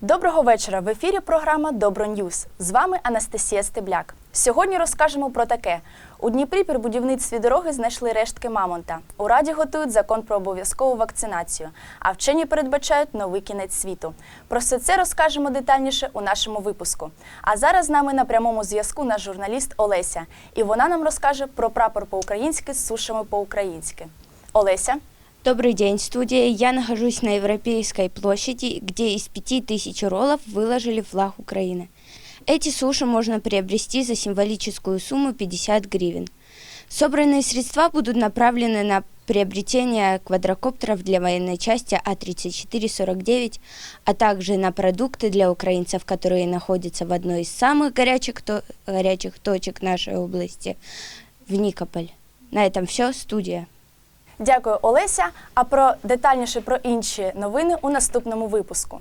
Доброго вечора. В ефірі програма Добро Ньюз. З вами Анастасія Стебляк. Сьогодні розкажемо про таке: у Дніпрі при будівництві дороги знайшли рештки мамонта. У раді готують закон про обов'язкову вакцинацію, а вчені передбачають новий кінець світу. Про все це розкажемо детальніше у нашому випуску. А зараз з нами на прямому зв'язку наш журналіст Олеся, і вона нам розкаже про прапор по-українськи з сушами по-українськи. Олеся. Добрый день, студия. Я нахожусь на Европейской площади, где из пяти тысяч роллов выложили флаг Украины. Эти суши можно приобрести за символическую сумму 50 гривен. Собранные средства будут направлены на приобретение квадрокоптеров для военной части А А-3449, а также на продукты для украинцев, которые находятся в одной из самых горячих, то- горячих точек нашей области, в Никополь. На этом все. Студия. Дякую, Олеся. А про детальніше про інші новини у наступному випуску.